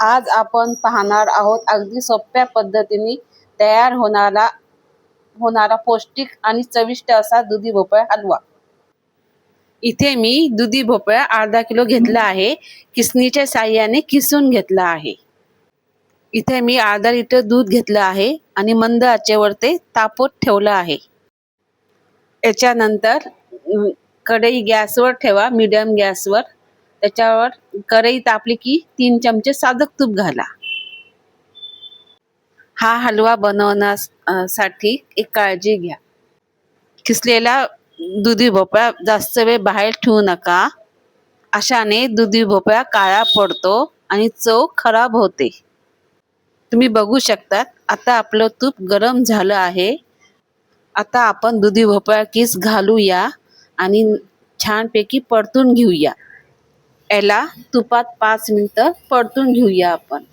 आज आपण पाहणार आहोत अगदी सोप्या पद्धतीने तयार होणारा होणारा पौष्टिक आणि चविष्ट असा दुधी भोपळा हलवा. इथे मी दुधी भोपळा अर्धा किलो घेतला आहे. किसणीच्या साह्याने किसून घेतला आहे. इथे मी अर्धा लिटर दूध घेतलं आहे आणि मंद आचेवर ते तापत ठेवलं आहे. याच्यानंतर कढई गॅसवर ठेवा मीडियम गॅसवर. त्याच्यावर कढई तापली की तीन चमचे साधक तूप घाला. हा हलवा बनवण्यासाठी एक काळजी घ्या. किसलेला दुधी भोपळा जास्त वेळ बाहेर ठेवू नका. अशाने दुधी भोपळा काळा पडतो आणि चव खराब होते. तुम्ही बघू शकता आता आपलं तूप गरम झालं आहे. आता आपण दुधी भोपळा किस घालूया आणि छानपैकी परतून घेऊया. याला तुपात पाच मिनिटं परतून घेऊया आपण.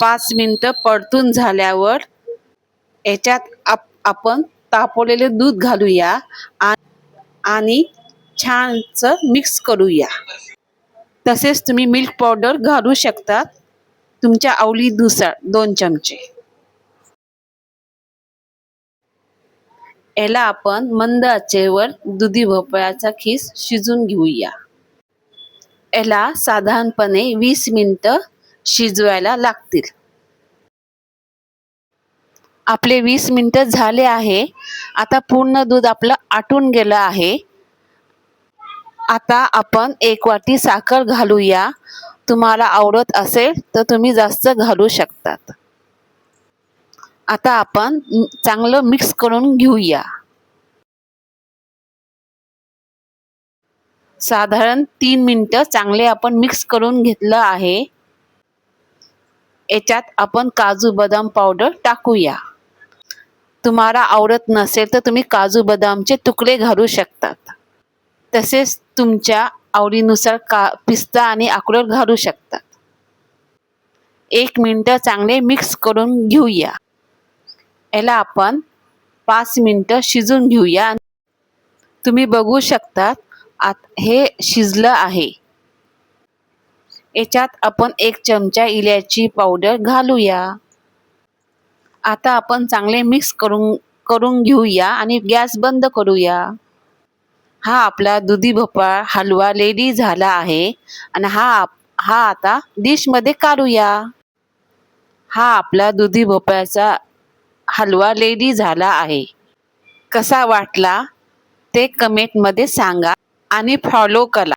पाच मिनिटं परतून झाल्यावर याच्यात आप आपण तापवलेले दूध घालूया आणि छानसं मिक्स करूया. तसेच तुम्ही मिल्क पावडर घालू शकता. तुमच्या आवली दुसाळ दोन चमचे. याला आपण मंद आचेवर दुधी भोपळ्याचा खीस शिजून घेऊया. याला साधारणपणे वीस मिनटं शिजवायला लागतील. आपले वीस मिनिटं झाले आहे. आता पूर्ण दूध आपलं आटून गेलं आहे. आता आपण एक वाटी साखर घालूया. तुम्हाला आवडत असेल तर तुम्ही जास्त घालू शकतात. आता आपण चांगलं मिक्स करून घेऊया. साधारण तीन मिनटं चांगले आपण मिक्स करून घेतलं आहे. याच्यात आपण काजू बदाम पावडर टाकूया. तुम्हाला आवडत नसेल तर तुम्ही काजू बदामचे तुकडे घालू शकतात. तसेच तुमच्या आवडीनुसार का पिस्ता आणि अक्रोड घालू शकतात. एक मिनटं चांगले मिक्स करून घेऊया. याला आपण पाच मिनटं शिजून घेऊया. तुम्ही बघू शकता आत हे शिजलं आहे. याच्यात आपण एक चमचा इलायची पावडर घालूया. आता आपण चांगले मिक्स करून करून घेऊया आणि गॅस बंद करूया. हा आपला दुधी भोपळा हलवा रेडी झाला आहे. आणि हा आप- हा आता डिशमध्ये काढूया. हा आपला दुधी भोपळ्याचा हलवा रेडी झाला आहे. कसा वाटला ते कमेंटमध्ये सांगा आणि फॉलो करा.